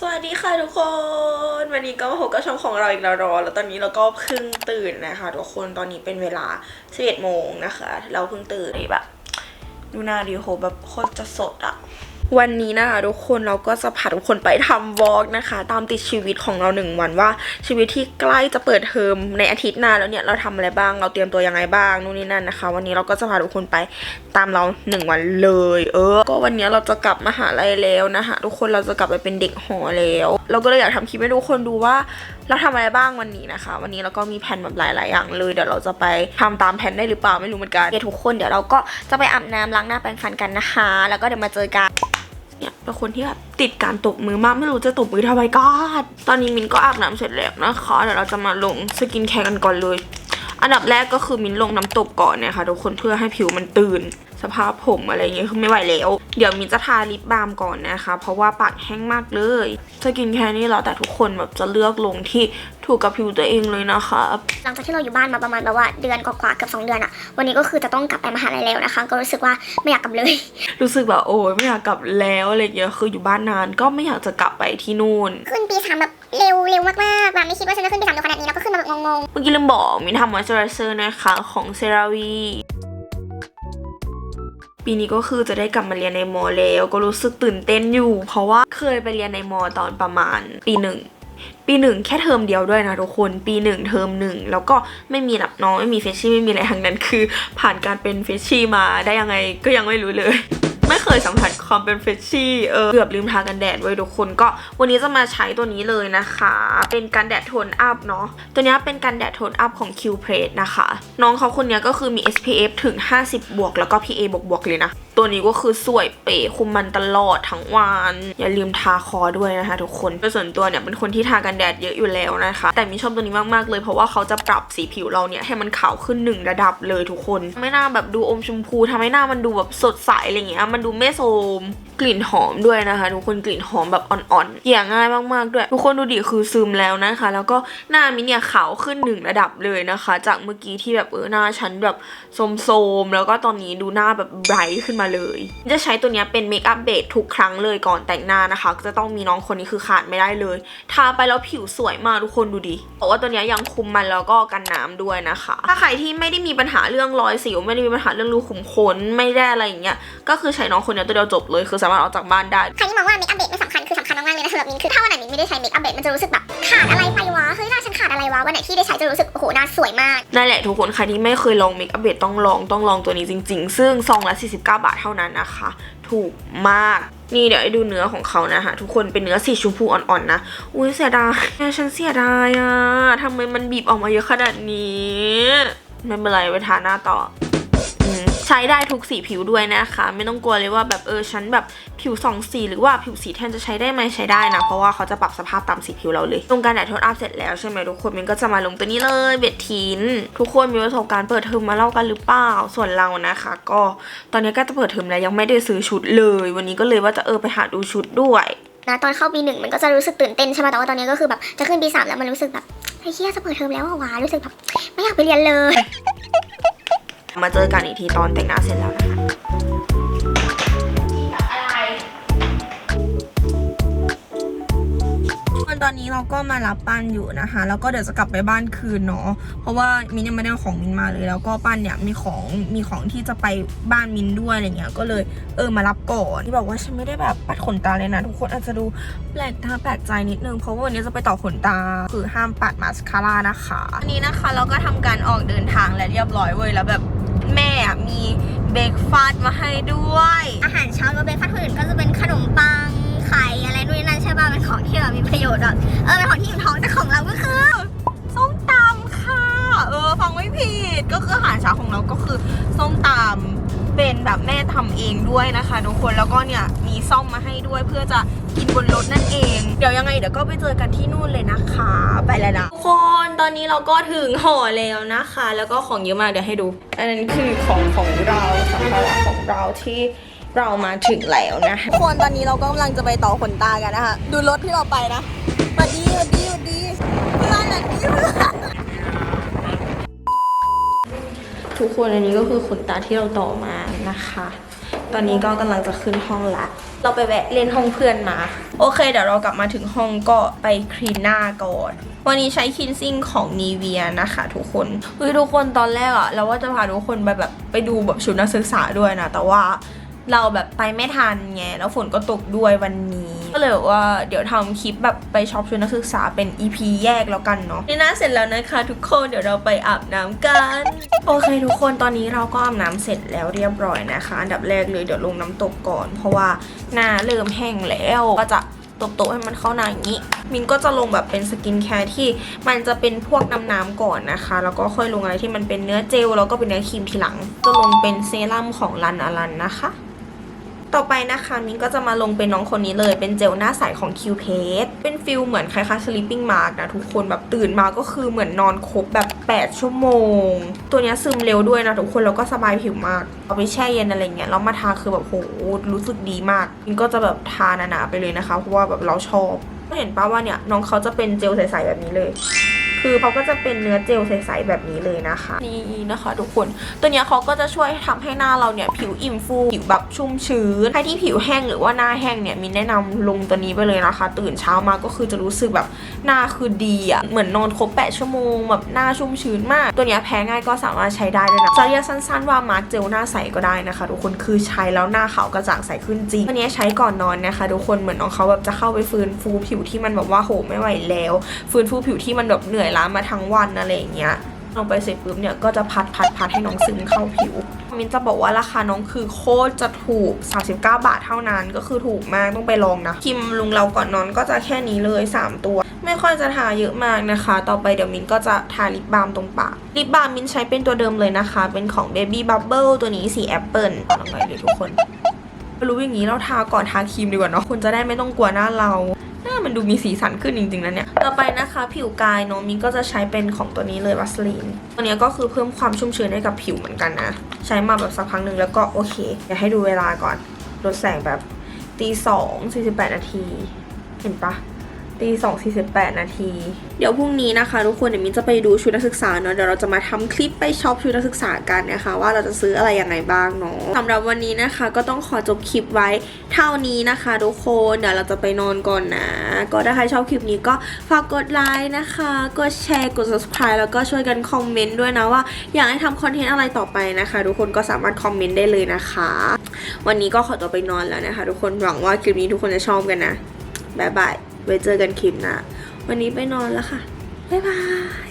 สวัสดีค่ะทุกคน วันนี้ก็มาพบกับช่องของเราอีกแล้วรอแล้วตอนนี้เราก็เพิ่งตื่นนะคะ ทุกคนตอนนี้เป็นเวลา11โมงนะคะ เราเพิ่งตื่นแบบดูหน้าดีโหแบบโคตรจะสดอะ วันนี้นะคะทุกคนเราก็จะพาทุกคนไปทำวอล์กนะคะ ตามติดชีวิตของเราหนึ่งวันว่า ชีวิตที่ใกล้จะเปิดเทอมในอาทิตย์หน้าแล้วเนี่ยเราทำอะไรบ้างเราเตรียมตัวยังไงบ้างนู่นนี่นั่นนะคะ วันนี้เราก็จะพาทุกคนไปตามเราหนึ่งวันเลย เออ ก็วันนี้เราจะกลับมหาลัยแล้วนะคะทุกคนเราจะกลับไปเป็นเด็กหอแล้ว เราก็เลยอยากทำคลิปให้ทุกคนดูว่า เราทำอะไรบ้างวันนี้นะคะ วันนี้เราก็มีแผนแบบหลาย ๆ อย่างเลยเดี๋ยวเราจะไปทำตามแผนได้หรือเปล่าไม่รู้เหมือนกันเดี๋ยวทุกคนเดี๋ยวเราก็จะไปอาบน้ำล้างหน้าแปรงฟันกันนะคะ แล้วก็เดี๋ยวมาเจอกัน เนี่ยเป็นคนที่แบบติดการตบมือมากไม่รู้จะตบมือทำไมก็ตอนนี้มินก็อาบน้ำเสร็จแล้วนะคะเดี๋ยวเราจะมาลงสกินแคร์กันก่อนเลย อันดับแรกก็คือมินลงน้ำตบก่อนเนี่ยค่ะทุกคนเพื่อให้ผิวมันตื่น สภาพผมอะไรอย่างเงี้ยคือไม่ไหวแล้ว เดี๋ยวมินจะทาลิปบาล์มก่อนนะคะ เพราะว่าปากแห้งมากเลยสกินแคร์นี่เราแต่ทุกคนแบบจะเลือกลงที่ถูกกับผิวตัวเองเลยนะคะหลังจากที่เราอยู่บ้านมาประมาณแบบว่าเดือนกว่าๆเกือบสองเดือนอะวันนี้ก็คือจะต้องกลับไปมหาลัยแล้วนะคะ ก็รู้สึกว่าไม่อยากกลับเลย รู้สึกแบบโอ้ยไม่อยากกลับแล้วอะไรเงี้ยคืออยู่บ้านนานก็ไม่อยากจะกลับไปที่นู่นขึ้นปีสามแบบเร็วเร็วมากๆแบบไม่คิดว่าฉันจะขึ้นปีสามเร็วขนาดนี้แล้วก็ขึ้นมาแบบงงเมื่อกี้ลืมบอกมินทำมอยเจอไรเซอร์นะคะของเซราวี ปีนี้ก็คือจะได้กลับมาเรียนในมอแล้วก็รู้สึกตื่นเต้นอยู่ เพราะว่าเคยไปเรียนในมอตอนประมาณปีหนึ่งปีหนึ่งแค่เทอมเดียวด้วยนะทุกคน ปีหนึ่งเทอมหนึ่งแล้วก็ไม่มีรับน้องไม่มีเฟชชี่ไม่มีอะไรทั้งนั้นคือ ผ่านการเป็นเฟชชี่มาได้ยังไงก็ยังไม่รู้เลย ไม่เคยสัมผัสความเป็นเฟชชี่เออเกือบลืมทากันแดดไว้ทุกคนก็วันนี้จะมาใช้ตัวนี้เลยนะคะ เป็นกันแดดโทนอัพเนาะตัวนี้เป็นกันแดดโทนอัพของ Q p r e s นะคะ น้องเขาคนนี้ก็คือมี SPF ถึง 50 บวก แล้วก็ PA บวกบวกๆเลยนะ ตัวนี้ก็คือสวยเป๋คุมมันตลอดทั้งวัน อย่าลืมทาคอด้วยนะคะทุกคนโดยส่วนตัวเนี่ยเป็นคนที่ทากันแดดเยอะอยู่แล้วนะคะ แต่มีชอบตัวนี้มากๆเลยเพราะว่าเขาจะปรับสีผิวเราเนี่ยให้มันขาวขึ้นหนึ่งระดับเลยทุกคนทำให้หน้าแบบดูอมชมพูทำให้หน้ามันดูแบบสดใสอะไรเงี้ยมันดูไม่โทม กลิ่นหอมด้วยนะคะ ทุกคนกลิ่นหอมแบบอ่อนๆเกี่ยง่ายมากๆด้วย ทุกคนดูดิคือซึมแล้วนะคะ แล้วก็หน้ามินเนี่ยขาวขึ้นหนึ่งระดับเลยนะคะ จากเมื่อกี้ที่แบบเออหน้าฉันแบบโสมๆแล้วก็ตอนนี้ดูหน้าแบบไบรท์ขึ้นมาเลย จะใช้ตัวเนี้ยเป็นเมคอัพเบสทุกครั้งเลยก่อนแต่งหน้านะคะก็จะต้องมีน้องคนนี้คือขาดไม่ได้เลยทาไปแล้วผิวสวยมากทุกคนดูดิบอกว่าตัวเนี้ยยังคุมมันแล้วก็กันน้ำด้วยนะคะ ถ้าใครที่ไม่ได้มีปัญหาเรื่องรอยสิว ไม่ได้มีปัญหาเรื่องรูขุมขนไม่ได้อะไรอย่างเงี้ยก็คือใช้น้องคนนี้ตัวเดียวจบเลยคือสามารถออกจากบ้านได้ๆใครที่มองว่าเมคอัพเบสไม่สำคัญคือสำคัญมากๆเลยนะสำหรับมินคือถ้าวันไหนมินไม่ได้ใช้เมคอัพเบสมันจะรู้สึกแบบขาดอะไรไปวะเฮ้ยหน้าฉันขาดอะไรวะวันไหนที่ได้ใช้จะรู้สึกโอ้โหหน้าสวยมากนั่นแหละทุกคนใครที่ไม่เคยลองเมคอัพเบสต้องลองต้องลองตัวนี้จริง ๆ ซึ่งซองละ49 บาทเท่านั้นนะคะ ถูกมากนี่เดี๋ยวให้ดูเนื้อของเขานะคะทุกคนเป็นเนื้อสีชมพูอ่อนๆนะอุ้ยเสียดายแม่ฉันเสียดายอะทำไมมันบีบออกมาเยอะขนาดนี้ไม่เป็นไรไปทาหน้าต่ออืม ใช้ได้ทุกสีผิวด้วยนะคะ ไม่ต้องกลัวเลยว่าแบบเออฉันแบบผิวสองสีหรือว่าผิวสีแทนจะใช้ได้ไหมใช้ได้นะ เพราะว่าเขาจะปรับสภาพตามสีผิวเราเลยลงการแดดทนอัพเสร็จแล้วใช่ไหมทุกคนมันก็จะมาลงตัวนี้เลยเบ็ดทินทุกคนมีประสบการณ์เปิดเทอมมาเล่ากันหรือเปล่าส่วนเรานะคะ ก็ตอนนี้ก็จะเปิดเทอมแล้วยังไม่ได้ซื้อชุดเลย วันนี้ก็เลยว่าจะเออไปหาดูชุดด้วยนะตอนเข้าปีหนึ่งมันก็จะรู้สึกตื่นเต้นใช่ไหมแต่ว่าตอนนี้ก็คือแบบจะขึ้นปีสามแล้วมันรู้สึกแบบไอ้เหี้ยจะเปิดเทอมแล้ววะรู้สึกแบบไม่อยากไปเรียนเลย มาเจอกันอีกทีตอนแต่งหน้าเสร็จแล้วนะคะตอนนี้เราก็มารับปั้นอยู่นะคะ แล้วก็เดี๋ยวจะกลับไปบ้านคืนเนาะเพราะว่ามินยังไม่ได้เอาของมินมาเลย แล้วก็ปั้นเนี่ยมีของมีของที่จะไปบ้านมินด้วยอะไรเงี้ยก็เลยเออมารับก่อนที่บอกว่าฉันไม่ได้แบบปัดขนตาเลยนะ ทุกคนอาจจะดูแปลกตาแปลกใจนิดนึงเพราะว่าวันนี้จะไปต่อขนตาคือห้ามปัดมาสคาร่านะคะอันนี้นะคะเราก็ทำการออกเดินทางและเรียบร้อยเว้ยแล้วแบบ แม่อะมีเบรกฟาสต์มาให้ด้วย อาหารเช้าแล้วเบรกฟาสต์คนอื่นก็จะเป็นขนมปังไข่อะไรนู่นนั่นใช่ป่ะเป็นของที่แบบมีประโยชน์อะเออเป็นของที่อยู่ท้องแต่ของเราก็คือส้มตำค่ะ เออ ฟังไม่ผิดก็คืออาหารเช้าของเราก็คือส้มตำ เป็นแบบแม่ทำเองด้วยนะคะทุกคนแล้วก็เนี่ยมีซ่อมมาให้ด้วยเพื่อจะกินบนรถนั่นเอง เดี๋ยวยังไงเดี๋ยวก็ไปเจอกันที่นู่นเลยนะคะ ไปแล้วนะทุกคนตอนนี้เราก็ถึงห่อแล้วนะคะ แล้วก็ของเยอะมากเดี๋ยวให้ดู อันนั้นคือของของเราสัมภาระของเราที่เรามาถึงแล้วนะทุกคนตอนนี้เราก็กำลังจะไปต่อขนตากันนะคะดูรถที่เราไปนะสวัสดีสวัสดีสวัสดีเพื่อนสวัสดีเพื่อน ทุกคนอันนี้ก็คือขนตาที่เราต่อมานะคะ ตอนนี้ก็กำลังจะขึ้นห้องละ เราไปแวะเล่นห้องเพื่อนมา โอเค เดี๋ยวเรากลับมาถึงห้องก็ไปคลีนหน้าก่อน วันนี้ใช้คินซิ่งของนีเวียนะคะทุกคนเฮ้ยทุกคนตอนแรกอะเราว่าจะพาทุกคนไปแบบไปดูแบบชุดนักศึกษาด้วยนะ แต่ว่าเราแบบไปไม่ทันไง แล้วฝนก็ตกด้วยวันนี้ ก็เลยว่าเดี๋ยวทำคลิปแบบไปช็อปชุดนักศึกษาเป็น EP แยกแล้วกันเนาะนี่นะเสร็จแล้วนะคะ ทุกคนเดี๋ยวเราไปอาบน้ำกัน โอเค ทุกคนตอนนี้เราก็อาบน้ำเสร็จแล้วเรียบร้อยนะคะ อันดับแรกเลยเดี๋ยวลงน้ำตกก่อน เพราะว่าหน้าเริ่มแห้งแล้วก็จะตบโต๊ะให้มันเข้าหน้าอย่างนี้ มินก็จะลงแบบเป็นสกินแคร์ที่มันจะเป็นพวกน้ำน้ำก่อนนะคะ แล้วก็ค่อยลงอะไรที่มันเป็นเนื้อเจลแล้วก็เป็นเนื้อครีมทีหลัง จะลงเป็นเซรั่มของรันอลันนะคะ ต่อไปนะคะมิ้นก็จะมาลงเป็นน้องคนนี้เลย เป็นเจลหน้าใสของ Q p a s เป็นฟิลเหมือนคล้ายๆ sleeping mask นะทุกคนแบบตื่นมาก็คือเหมือนนอนครบแบบ 8 ชั่วโมง ตัวนี้ซึมเร็วด้วยนะทุกคนแล้วก็สบายผิวมาก เอาไปแช่เย็นอะไรเงี้ยแล้วมาทาคือแบบโหรู้สึกดีมากมิ้นก็จะแบบทาหนาๆไปเลยนะคะเพราะว่าแบบเราชอบเห็นปะว่าเนี่ยน้องเขาจะเป็นเจลใสๆแบบนี้เลย คือเขาก็จะเป็นเนื้อเจลใสๆแบบนี้เลยนะคะ นี่นะคะทุกคน ตัวเนี้ยเขาก็จะช่วยทำให้หน้าเราเนี่ยผิวอิ่มฟู ผิวแบบชุ่มชื้น ใครที่ผิวแห้งหรือว่าหน้าแห้งเนี่ยมินแนะนำลงตัวนี้ไปเลยนะคะ ตื่นเช้ามาก็คือจะรู้สึกแบบหน้าคือดีอะเหมือนนอนครบ 8 ชั่วโมงแบบหน้าชุ่มชื้นมาก ตัวเนี้ยแพ้ง่ายก็สามารถใช้ได้ด้วยนะจะเรียกสั้นๆว่ามาร์กเจลหน้าใสก็ได้นะคะ ทุกคนคือใช้แล้วหน้าขาวกระจ่างใสขึ้นจริงตัวเนี้ยใช้ก่อนนอนนะคะ ทุกคนเหมือนน้องเขาแบบจะเข้าไปฟื้นฟูผิวที่มันแบบว่าโหไม่ไหวแล้ว ฟื้นฟูผิวที่มันแบบเหนื่อยล้ามาทั้งวันอะไรอย่างเงี้ยลงไปเสร็จปุ๊บเนี่ยก็จะพัดพัดพัดให้น้องซึมเข้าผิว มินจะบอกว่าราคาน้องคือโคตรจะถูก 39 บาทเท่านั้นก็คือถูกมากต้องไปลองนะครีมลุงเราก่อนนอนก็จะแค่นี้เลย 3 ตัว ไม่ค่อยจะทาเยอะมากนะคะ ต่อไปเดี๋ยวมินก็จะทาลิปบาล์มตรงปากลิปบาล์มมินใช้เป็นตัวเดิมเลยนะคะ เป็นของ Baby Bubble ตัวนี้สีแอปเปิลลองไปเลยทุกคนรู้อย่างนี้เราทาก่อนทาครีมดีกว่าเนาะคุณจะได้ไม่ต้องกลัวหน้าเรา มันดูมีสีสันขึ้นจริงๆนะเนี่ย ต่อไปนะคะผิวกายเนาะมินก็จะใช้เป็นของตัวนี้เลยวัสลีน ตัวนี้ก็คือเพิ่มความชุ่มชื้นให้กับผิวเหมือนกันนะ ใช้มาแบบสักพักหนึ่งแล้วก็โอเคเดี๋ยวให้ดูเวลาก่อนลดแสงแบบตีสองสี่สิบแปดนาที เห็นปะ ตีสองสี่สิบแปดนาที เดี๋ยวพรุ่งนี้นะคะ ทุกคนเดี๋ยวมินจะไปดูชุดนักศึกษาเนาะเดี๋ยวเราจะมาทำคลิปไปช็อปชุดนักศึกษากันนะคะว่าเราจะซื้ออะไรยังไงบ้างเนาะสำหรับวันนี้นะคะ ก็ต้องขอจบคลิปไว้เท่านี้นะคะ ทุกคนเดี๋ยวเราจะไปนอนก่อนนะ ก็ถ้าใครชอบคลิปนี้ก็ฝากกดไลค์นะคะกดแชร์กด subscribe แล้วก็ช่วยกันคอมเมนต์ด้วยนะว่าอยากให้ทำคอนเทนต์อะไรต่อไปนะคะ ทุกคนก็สามารถคอมเมนต์ได้เลยนะคะ วันนี้ก็ขอตัวไปนอนแล้วนะคะ ทุกคนหวังว่าคลิปนี้ทุกคนจะชอบกันนะบ๊ายบาย ไว้เจอกันคลิปหน้าวันนี้ไปนอนแล้วค่ะ บ๊ายบาย